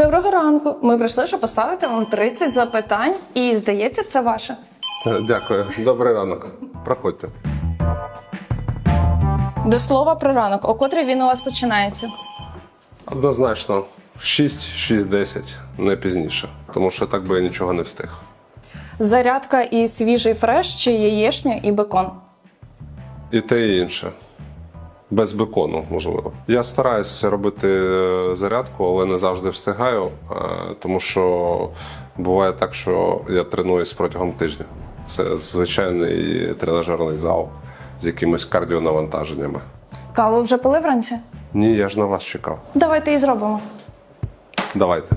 Доброго ранку. Ми прийшли, щоб поставити вам 30 запитань, і здається, це ваше. Е, Дякую. Добрий ранок. Проходьте. До слова про ранок. О котрій він у вас починається? Однозначно, 6-6-10, не пізніше. Тому що так би я нічого не встиг. Зарядка і свіжий фреш чи яєшня і бекон? І те, і інше. Без бекону, можливо. Я стараюся робити е, зарядку, але не завжди встигаю, е, тому що буває так, що я тренуюсь протягом тижня. Це звичайний тренажерний зал з якимись кардіонавантаженнями. Каву вже пили вранці? Ні, я ж на вас чекав. Давайте і зробимо. Давайте.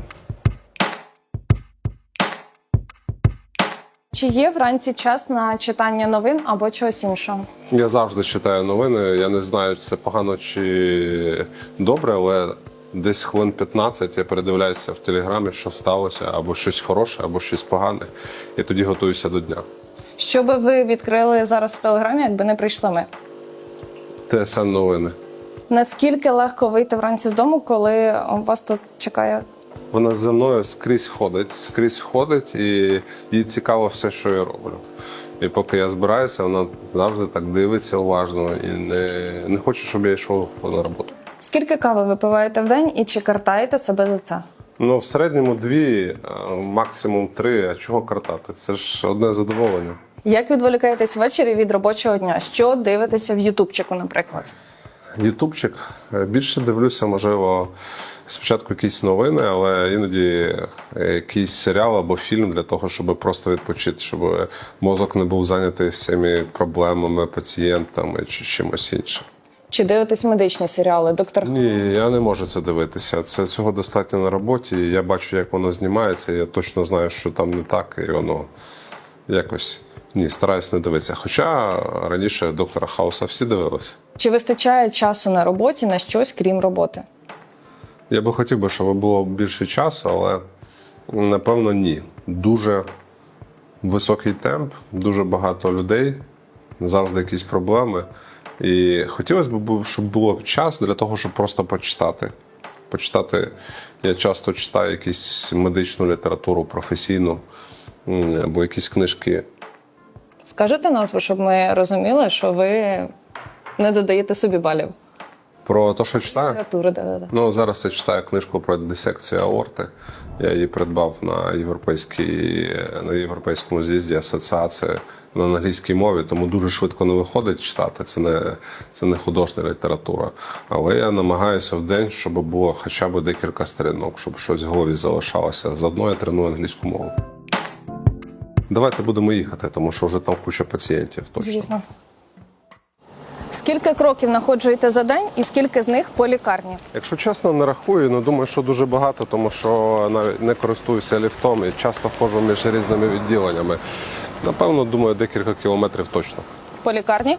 Чи є вранці час на читання новин або чогось іншого? Я завжди читаю новини. Я не знаю, це погано чи добре, але десь хвилин 15 я передивляюся в телеграмі, що сталося, або щось хороше, або щось погане, і тоді готуюся до дня. Що би ви відкрили зараз в телеграмі, якби не прийшли ми? ТСН новини. Наскільки легко вийти вранці з дому, коли вас тут чекає? Вона зі мною скрізь ходить, скрізь ходить, і їй цікаво все, що я роблю. І поки я збираюся, вона завжди так дивиться уважно і не, не хоче, щоб я йшов на роботу. Скільки кави ви пиваєте в день і чи картаєте себе за це? Ну, в середньому дві, максимум три. А чого картати? Це ж одне задоволення. Як відволікаєтесь ввечері від робочого дня? Що дивитеся в Ютубчику, наприклад? Ютубчик. Е, Більше дивлюся, можливо, спочатку якісь новини, але іноді е, якийсь серіал або фільм для того, щоб просто відпочити, щоб мозок не був зайнятий всіми проблемами, пацієнтами чи чимось іншим. Чи дивитесь медичні серіали? Доктор Ні, я не можу це дивитися. Це цього достатньо на роботі. і Я бачу, як воно знімається. Я точно знаю, що там не так, і воно якось ні, стараюсь не дивитися. Хоча раніше доктора Хауса всі дивилися. чи вистачає часу на роботі на щось крім роботи? Я би хотів би, щоб було більше часу, але напевно ні. Дуже високий темп, дуже багато людей, завжди якісь проблеми. І хотілося б, щоб було час для того, щоб просто почитати. Почитати, я часто читаю якусь медичну літературу професійну або якісь книжки. Скажете назву, щоб ми розуміли, що ви не додаєте собі балів. Про те, що читаю. Літератури, да-да-да. Ну, зараз я читаю книжку про дисекцію аорти. Я її придбав на європейській на європейському з'їзді асоціації на англійській мові, тому дуже швидко не виходить читати. Це не це не художня література. Але я намагаюся в день, щоб було хоча б декілька сторінок, щоб щось в голові залишалося. Заодно я треную англійську мову. Давайте будемо їхати, тому що вже там куча пацієнтів. Точно. Звісно. Скільки кроків находжуєте за день і скільки з них по лікарні? Якщо чесно, не рахую, але думаю, що дуже багато, тому що навіть не користуюся ліфтом і часто ходжу між різними відділеннями. Напевно, думаю, декілька кілометрів точно. По лікарні?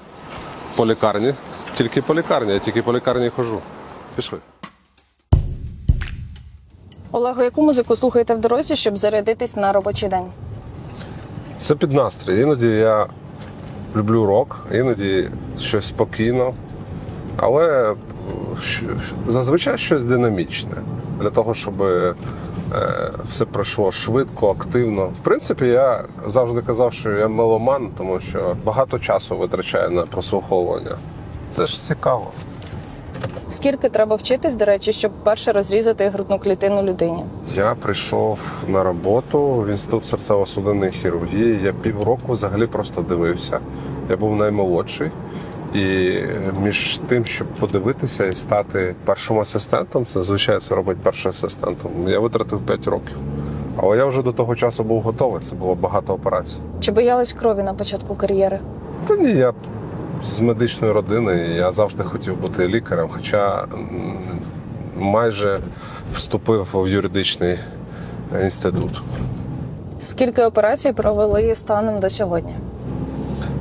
По лікарні. Тільки по лікарні, я тільки по лікарні ходжу. Пішли. Олего, яку музику слухаєте в дорозі, щоб зарядитись на робочий день? Це під настрій. Іноді я люблю рок, іноді щось спокійно. Але е, зазвичай щось динамічне для того, щоб е, все пройшло швидко, активно. В принципі, я завжди казав, що я меломан, тому що багато часу витрачаю на прослуховування. Це ж цікаво. Скільки треба вчитись, до речі, щоб перше розрізати грудну клітину людині? Я прийшов на роботу в інститут серцево-судинної хірургії. Я півроку взагалі просто дивився. Я був наймолодший. І між тим, щоб подивитися і стати першим асистентом, це звичайно це робить перший асистентом. Я витратив 5 років. Але я вже до того часу був готовий. Це було багато операцій. Чи боялись крові на початку кар'єри? Та ні, я з медичної родини. Я завжди хотів бути лікарем, хоча майже вступив в юридичний інститут. Скільки операцій провели станом до сьогодні?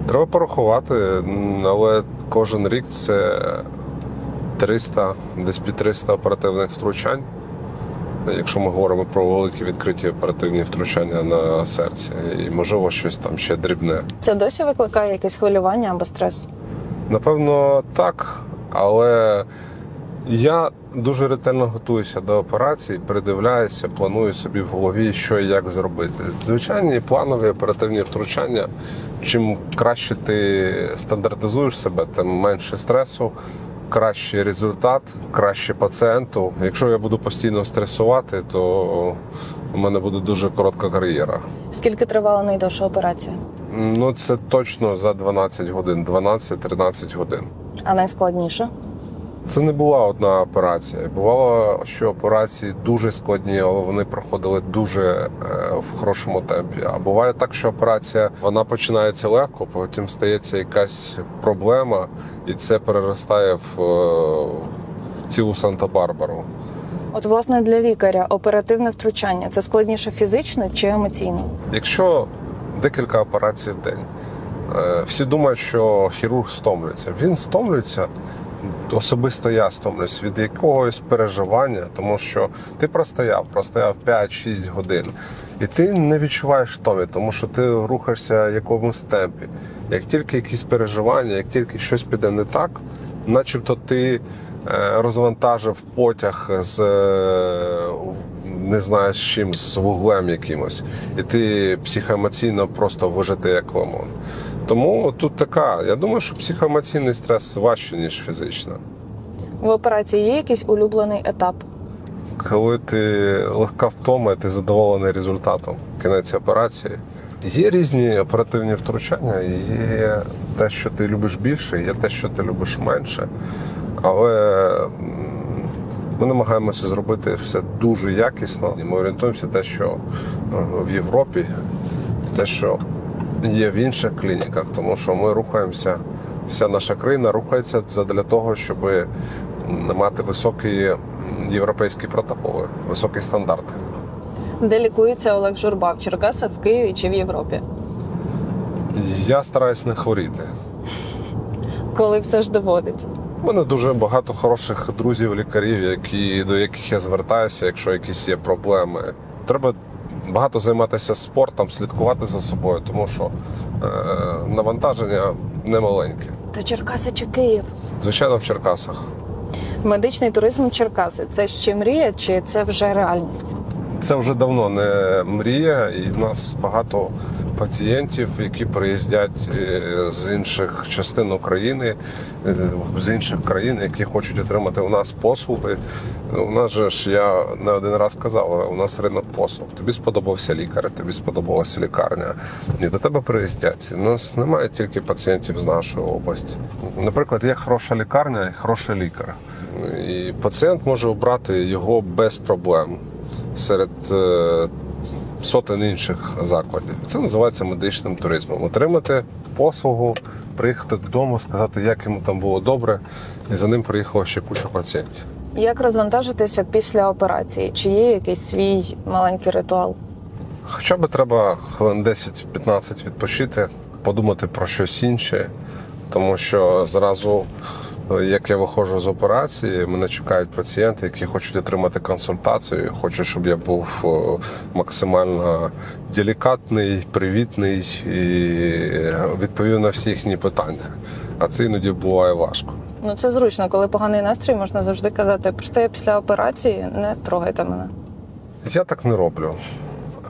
Треба порахувати, але кожен рік це 300, десь під 300 оперативних втручань. Якщо ми говоримо про великі відкриті оперативні втручання на серці, і можливо щось там ще дрібне. Це досі викликає якесь хвилювання або стрес? Напевно, так, але Я дуже ретельно готуюся до операції, передивляюся, планую собі в голові, що і як зробити. Звичайні планові оперативні втручання. Чим краще ти стандартизуєш себе, тим менше стресу, кращий результат, краще пацієнту. Якщо я буду постійно стресувати, то у мене буде дуже коротка кар'єра. Скільки тривала найдовша операція? Ну це точно за 12 годин, 12-13 годин. А найскладніша? Це не була одна операція. Бувало, що операції дуже складні, але вони проходили дуже е, в хорошому темпі. А буває так, що операція вона починається легко, потім стається якась проблема, і це переростає в е, цілу Санта-Барбару. От, власне, для лікаря оперативне втручання це складніше фізично чи емоційно? Якщо декілька операцій в день, е, всі думають, що хірург стомлюється. Він стомлюється. Особисто я стомлююсь від якогось переживання, тому що ти простояв, простояв 5-6 годин, і ти не відчуваєш стомі, тому що ти рухаєшся в якомусь темпі. Як тільки якісь переживання, як тільки щось піде не так, начебто ти е, розвантажив потяг з е, не знаю з чим, з вуглем якимось, і ти психоемоційно просто вижити як лимон. Тому тут така, я думаю, що психоемоційний стрес важче, ніж фізично. В операції є якийсь улюблений етап? Коли ти легка втома, ти задоволений результатом кінець операції. Є різні оперативні втручання, є те, що ти любиш більше, є те, що ти любиш менше. Але ми намагаємося зробити все дуже якісно. Ми орієнтуємося те, що е, в Європі, те, що є в інших клініках, тому що ми рухаємося, вся наша країна рухається для того, щоб мати високі європейські протоколи, високі стандарти. Де лікується Олег Журба в Черкасах, в Києві чи в Європі? Я стараюсь не хворіти. Коли все ж доводиться? У мене дуже багато хороших друзів, лікарів, які, до яких я звертаюся, якщо якісь є проблеми. Треба багато займатися спортом, слідкувати за собою, тому що е, навантаження немаленьке. То Черкаси чи Київ? Звичайно, в Черкасах. Медичний туризм Черкаси це ще мрія чи це вже реальність? Це вже давно не мрія, і в нас багато пацієнтів, які приїздять е, з інших частин України, е, з інших країн, які хочуть отримати у нас послуги. У нас же ж я не один раз казав, у нас ринок послуг. Тобі сподобався лікар, тобі сподобалася лікарня. І до тебе приїздять. У нас немає тільки пацієнтів з нашої області. Наприклад, є хороша лікарня і хороший лікар. І пацієнт може обрати його без проблем серед е, сотень інших закладів. Це називається медичним туризмом. Отримати послугу, приїхати додому, сказати, як йому там було добре, і за ним приїхала ще куча пацієнтів. Як розвантажитися після операції? Чи є якийсь свій маленький ритуал? Хоча б треба хвилин 10-15 відпочити, подумати про щось інше, тому що зразу, як я виходжу з операції, мене чекають пацієнти, які хочуть отримати консультацію, хочуть, щоб я був максимально делікатний, привітний і відповів на всі їхні питання. А це іноді буває важко. Ну це зручно, коли поганий настрій, можна завжди казати, просто я після операції не трогайте мене. Я так не роблю.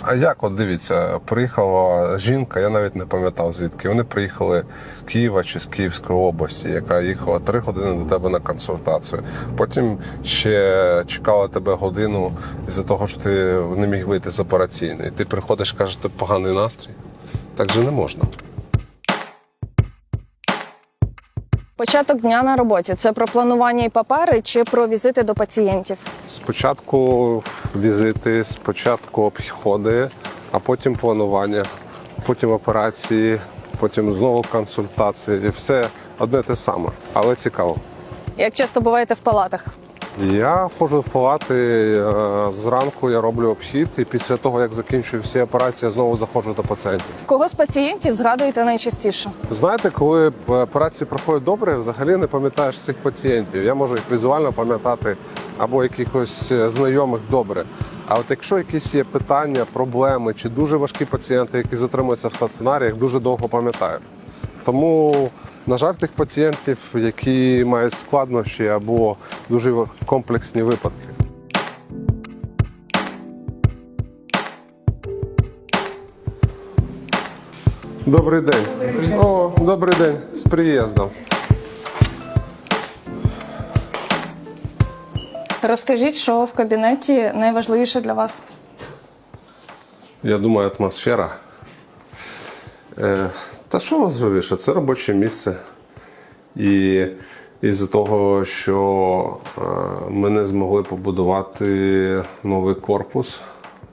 А як, от дивіться, приїхала жінка, я навіть не пам'ятав звідки. Вони приїхали з Києва чи з Київської області, яка їхала три години до тебе на консультацію. Потім ще чекала тебе годину із-за того, що ти не міг вийти з операційної. Ти приходиш, кажеш, ти поганий настрій. Так же не можна. Початок дня на роботі це про планування і папери чи про візити до пацієнтів? Спочатку візити, спочатку обходи, а потім планування, потім операції, потім знову консультації. І все одне те саме, але цікаво. Як часто буваєте в палатах? Я ходжу в палати е, зранку, я роблю обхід, і після того, як закінчую всі операції, я знову заходжу до пацієнтів. Кого з пацієнтів згадуєте найчастіше? Знаєте, коли операції проходять добре, взагалі не пам'ятаєш цих пацієнтів. Я можу їх візуально пам'ятати або якихось е, знайомих добре. А от якщо якісь є питання, проблеми чи дуже важкі пацієнти, які затримуються в стаціонарі, їх дуже довго пам'ятаю. Тому На жаль, тих пацієнтів, які мають складнощі або дуже комплексні випадки. Добрий день. О, добрий день. З приїздом. Розкажіть, що в кабінеті найважливіше для вас? Я думаю, атмосфера. Та що важливіше? Це робоче місце. І із-за того, що е, ми не змогли побудувати новий корпус,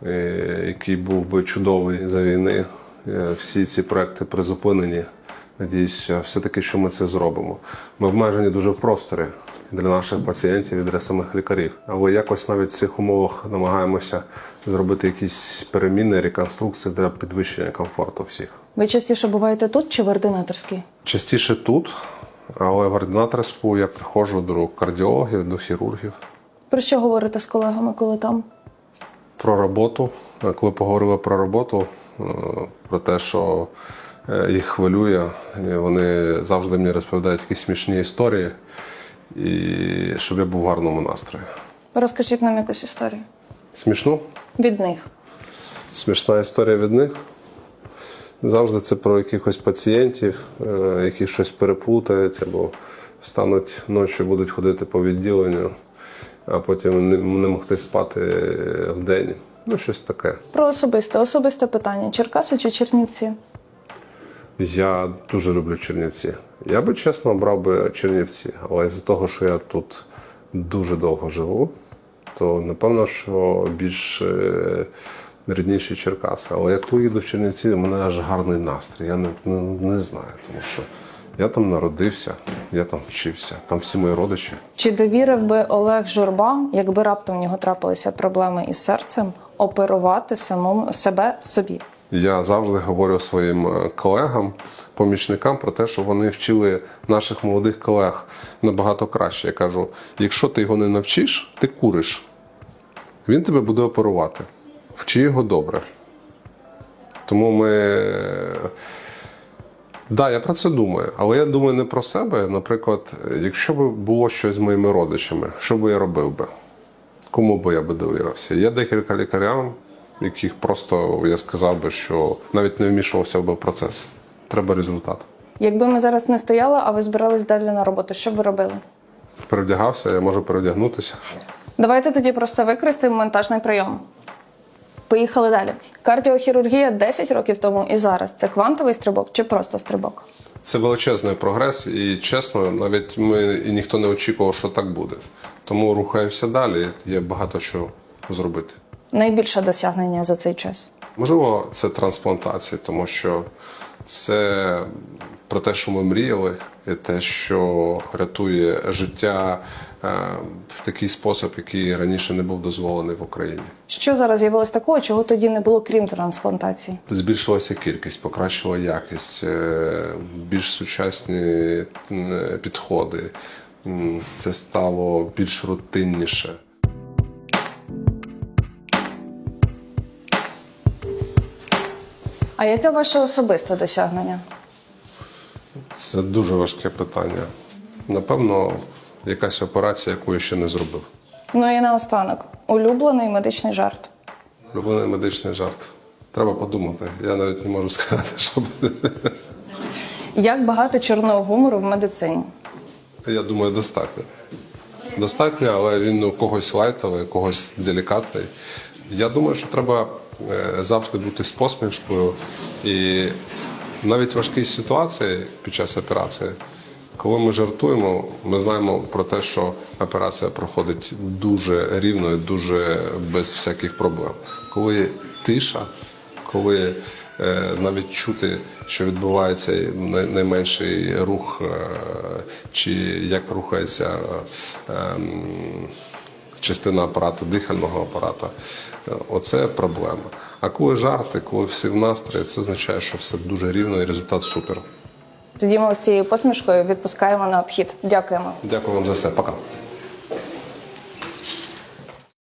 е, який був би чудовий за війни, е, всі ці проекти призупинені. Надіюся, все-таки, що ми це зробимо. Ми обмежені дуже в просторі для наших пацієнтів і для самих лікарів. Але якось навіть в цих умовах намагаємося зробити якісь переміни, реконструкції для підвищення комфорту всіх. Ви частіше буваєте тут чи в ординаторській? Частіше тут, але в ординаторську я приходжу до кардіологів, до хірургів. Про що говорите з колегами, коли там? Про роботу. Коли поговорили про роботу, е, про те, що е, їх хвилює, і вони завжди мені розповідають якісь смішні історії, і щоб я був в гарному настрої. Розкажіть нам якусь історію. Смішно? Від них. Смішна історія від них. Завжди це про якихось пацієнтів, е, які щось переплутають або встануть ночі, будуть ходити по відділенню, а потім не, не могти спати в день. Ну, щось таке. Про особисте, особисте питання: Черкаси чи Чернівці? Я дуже люблю Чернівці. Я би чесно обрав би Чернівці, але з-за того, що я тут дуже довго живу, то напевно, що більш е, рідніші Черкаси. Але я коли їду в Чернівці, у мене аж гарний настрій. Я не, не, не знаю, тому що я там народився, я там вчився, там всі мої родичі. Чи довірив би Олег Журба, якби раптом в нього трапилися проблеми із серцем, оперувати самому себе собі? Я завжди говорю своїм е, колегам, помічникам про те, що вони вчили наших молодих колег набагато краще. Я кажу: якщо ти його не навчиш, ти куриш. Він тебе буде оперувати. Вчи його добре. Тому ми. Так, да, я про це думаю, але я думаю не про себе. Наприклад, якщо б було щось з моїми родичами, що би я робив би? Кому би я би довірився? Є декілька лікарям, яких просто я сказав би, що навіть не вмішувався би в процес. Треба результат. Якби ми зараз не стояли, а ви збирались далі на роботу, що б ви робили? Перевдягався, я можу перевдягнутися. Давайте тоді просто використаємо монтажний прийом. Поїхали далі. Кардіохірургія 10 років тому і зараз це квантовий стрибок чи просто стрибок? Це величезний прогрес, і чесно, навіть ми і ніхто не очікував, що так буде. Тому рухаємося далі. Є багато що зробити. Найбільше досягнення за цей час. Можливо, це трансплантація, тому що це про те, що ми мріяли, і те, що рятує життя в такий спосіб, який раніше не був дозволений в Україні. Що зараз з'явилось такого, чого тоді не було, крім трансплантації? Збільшилася кількість, покращила якість, е, більш сучасні підходи. Це стало більш рутинніше. А яке ваше особисте досягнення? Це дуже важке питання. Напевно, якась операція, яку я ще не зробив. Ну і наостанок, улюблений медичний жарт. Любовний медичний жарт. Треба подумати. Я навіть не можу сказати, що буде. Як багато чорного гумору в медицині? Я думаю, достатньо. Достатньо, але він у когось лайтовий, у когось делікатний. Я думаю, що треба е, завжди бути з посмішкою. І навіть в важкій ситуації під час операції, коли ми жартуємо, ми знаємо про те, що операція проходить дуже рівно і дуже без всяких проблем. Коли тиша, коли е, навіть чути, що відбувається найменший рух, е, чи як рухається е, частина апарату, дихального апарата, оце проблема. А коли жарти, коли всі в настрої, це означає, що все дуже рівно і результат супер. Тоді ми з цією посмішкою відпускаємо на обхід. Дякуємо. Дякую вам за все. Пока.